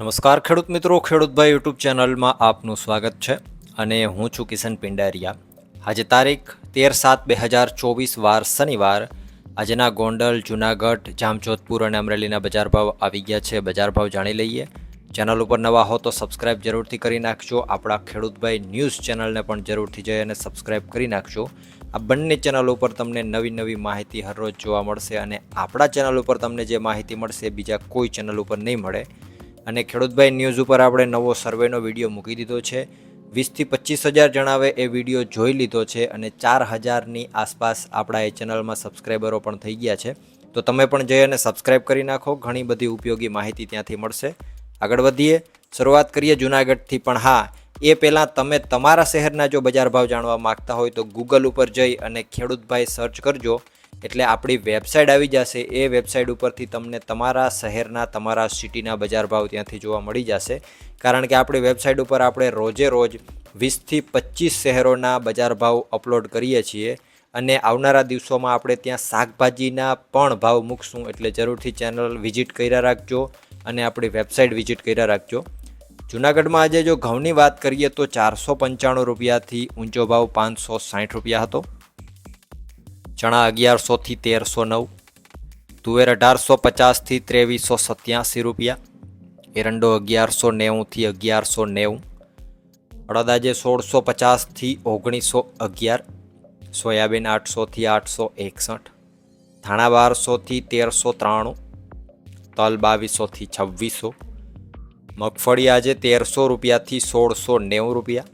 નમસ્કાર ખેડૂત મિત્રો ખેડૂતભાઈ યુટ્યુબ ચેનલમાં આપનું સ્વાગત છે અને હું છું કિશન પિંડારિયા. આજે તારીખ તેર સાત બે હજાર ચોવીસ વાર શનિવાર. આજના ગોંડલ, જુનાગઢ, જામજોધપુર અને અમરેલીના બજાર ભાવ આવી ગયા છે. બજાર ભાવ જાણી લઈએ. ચેનલ ઉપર નવા હો તો સબસ્ક્રાઇબ જરૂરથી કરી નાખજો. આપણા ખેડૂતભાઈ ન્યૂઝ ચેનલને પણ જરૂરથી જઈ અને સબસ્ક્રાઇબ કરી નાખજો. આ બંને ચેનલ ઉપર તમને નવી નવી માહિતી હરરોજ જોવા મળશે અને આપણા ચેનલ ઉપર તમને જે માહિતી મળશે, બીજા કોઈ ચેનલ ઉપર નહીં મળે અને ખેડૂતભાઈ ન્યૂઝ ઉપર આપણે નવો સર્વેનો વીડિયો મૂકી દીધો છે. વીસથી પચીસ હજાર જણાવે એ વીડિયો જોઈ લીધો છે અને ચાર હજારની આસપાસ આપણા એ ચેનલમાં સબસ્ક્રાઈબરો પણ થઈ ગયા છે. તો તમે પણ જઈ અને સબસ્ક્રાઈબ કરી નાખો, ઘણી બધી ઉપયોગી માહિતી ત્યાંથી મળશે. આગળ વધીએ, શરૂઆત કરીએ જુનાગઢથી. પણ હા, એ પહેલાં તમે તમારા શહેરના જો બજાર ભાવ જાણવા માગતા હોય તો ગૂગલ ઉપર જઈ અને ખેડૂતભાઈ સર્ચ કરજો. એટલે આપણી વેબસાઇટ આવી જશે, એ વેબસાઇટ ઉપરથી તમને તમારા શહેરના, તમારા સિટીના બજાર ભાવ ત્યાંથી જોવા મળી જશે. કારણ કે આપણી વેબસાઇટ ઉપર આપણે રોજે રોજ વીસથી પચીસ શહેરોના બજાર ભાવ અપલોડ કરીએ છીએ અને આવનારા દિવસોમાં આપણે ત્યાં શાકભાજીના પણ ભાવ મૂકશું. એટલે જરૂરથી ચેનલ વિઝિટ કર્યા રાખજો અને આપણી વેબસાઇટ વિઝિટ કર્યા રાખજો. જુનાગઢમાં આજે જો ઘઉંની વાત કરીએ તો ચારસો પંચાણું રૂપિયાથી ઊંચો ભાવ પાંચસો સાઠ રૂપિયા હતો. ચણા અગિયારસોથી તેરસો નવ, તુવેર અઢારસો પચાસથી ત્રેવીસો સત્યાસી રૂપિયા, એરંડો અગિયારસો નેવુંથી અગિયારસો નેવું અડદ આજે સોળસો પચાસથી ઓગણીસો અગિયાર, સોયાબીન આઠસોથી આઠસો એકસઠ, ધાણા બારસોથી તેરસો ત્રાણું, તલ બાવીસોથી છવ્વીસો, મગફળી આજે તેરસો રૂપિયાથી સોળસો નેવું રૂપિયા.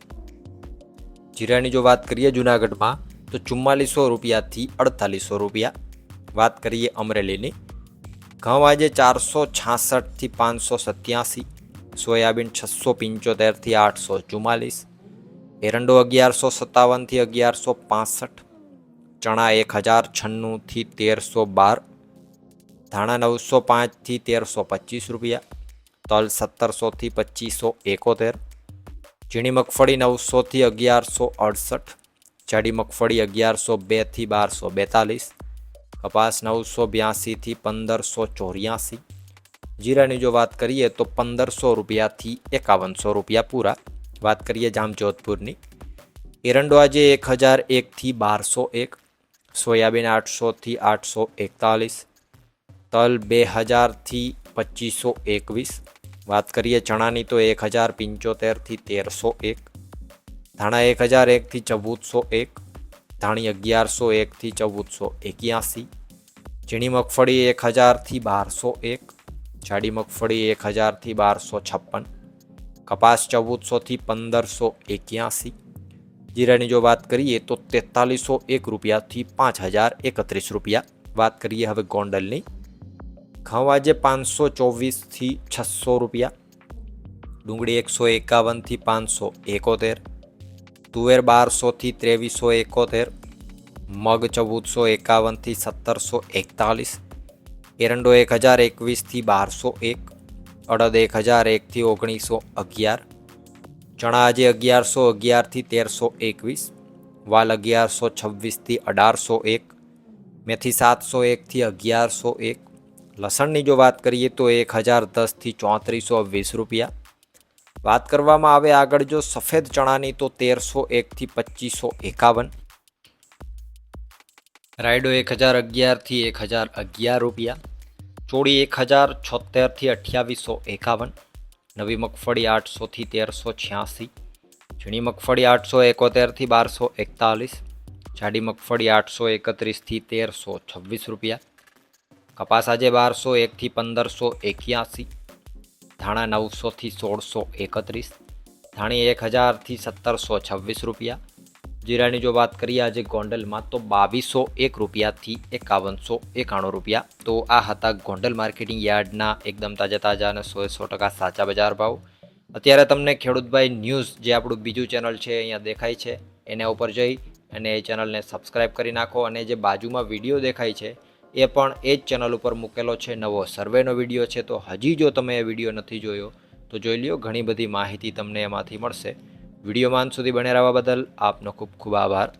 જીરાની જો વાત કરીએ જુનાગઢમાં તો ચુમ્માલીસો રૂપિયાથી અડતાલીસો રૂપિયા. વાત કરીએ અમરેલીની. ઘઉં આજે ચારસો છાસઠથી પાંચસો સત્યાસી, સોયાબીન છસો પંચોતેરથી આઠસો ચુમ્માલીસ, એરંડો અગિયારસો સત્તાવનથી અગિયારસો પાસઠ, ચણા એક હજાર છન્નુંથી તેરસો બાર, ધાણા નવસો પાંચથી તેરસો પચીસ રૂપિયા, તલ સત્તરસોથી પચીસો એકોતેર, ઝીણી મગફળી નવસોથી અગિયારસો અડસઠ જાડી મગફળી અગિયારસો બેથી બારસો બેતાલીસ, કપાસ નવસો બ્યાસીથી પંદરસો ચોર્યાસી. જીરાની જો વાત કરીએ તો પંદરસો રૂપિયાથી એકાવનસો રૂપિયા પૂરા. વાત કરીએ જામજોધપુરની. એરંડો આજે એક હજાર એકથી બારસો એક, સોયાબીન આઠસોથી આઠસો એકતાલીસ, તલ બે હજારથી પચીસો એકવીસ. વાત કરીએ ચણાની તો એક હજાર પંચોતેરથી તેરસો એક ધાણા એક હજાર એકથી ચૌદસો એક, ધાણી અગિયારસો એકથી ચૌદસો એક્યાસી, ઝીણી મગફળી એક હજારથી બારસો એક, જાડી મગફળી એક હજારથી બારસો છપ્પન, કપાસ ચૌદસોથી પંદરસો એક્યાસી, જીરાની જો વાત કરીએ તો તેતાલીસો એક રૂપિયાથી પાંચ હજાર એકત્રીસ રૂપિયા વાત કરીએ હવે ગોંડલની. ઘઉં આજે પાંચસો ચોવીસથી છસો રૂપિયા, ડુંગળી એકસો એકાવનથી પાંચસો એકોતેર તુવેર બારસોથી ત્રેવીસો એકોતેર, મગ ચૌદસો એકાવનથી સત્તરસો એકતાલીસ, એરંડો એક હજાર એકવીસથી બારસો એક, અડદ એક હજાર એકથી ઓગણીસો અગિયાર, ચણા આજે અગિયારસો અગિયારથી તેરસો એકવીસ, વાલ અગિયારસો છવ્વીસથી અઢારસો એક, મેથી સાતસો એકથી અગિયારસો એક, લસણની જો વાત કરીએ તો એક હજાર દસથી ચોત્રીસો વીસ રૂપિયા વાત કરવામાં આવે આગળ જો સફેદ ચણાની તો તેરસો એકથી પચીસો એકાવન. રાયડો એક હજાર અગિયારથી એક હજાર અગિયાર રૂપિયા. ચોળી એક હજાર છોતેરથી અઠ્યાવીસો એકાવન. નવી મગફળી આઠસોથી તેરસો છ્યાસી. ઝીણી મગફળી આઠસો એકોતેરથી બારસો એકતાલીસ. જાડી મગફળી આઠસો એકત્રીસથી તેરસો છવ્વીસ રૂપિયા. કપાસ આજે બારસો એકથી પંદરસો એક્યાસી. ધાણા નવસોથી સોળસો એકત્રીસ, ધાણી એક હજારથી સત્તરસો છવ્વીસ રૂપિયા. જીરાની જો વાત કરીએ આજે ગોંડલમાં તો બાવીસો એક રૂપિયાથી એકાવનસો એકાણું રૂપિયા. તો આ હતા ગોંડલ માર્કેટિંગ યાર્ડના એકદમ તાજા તાજા અને સો સો ટકા સાચા બજાર ભાવ. અત્યારે તમને ખેડૂતભાઈ ન્યૂઝ જે આપણું બીજું ચેનલ છે અહીંયા દેખાય છે, એના ઉપર જઈ અને એ ચેનલને સબસ્ક્રાઈબ કરી નાખો અને જે બાજુમાં વીડિયો દેખાય છે એ પણ એ જ ચેનલ ઉપર મૂકેલો છે નવો સર્વેનો વીડિયો છે. તો હજી જો તમે એ વીડિયો નથી જોયો, તો જોઈ લ્યો, ઘણી બધી માહિતી તમને એમાંથી મળશે. વિડીયોમાં સુધી બને રહેવા બદલ આપનો ખૂબ ખૂબ આભાર.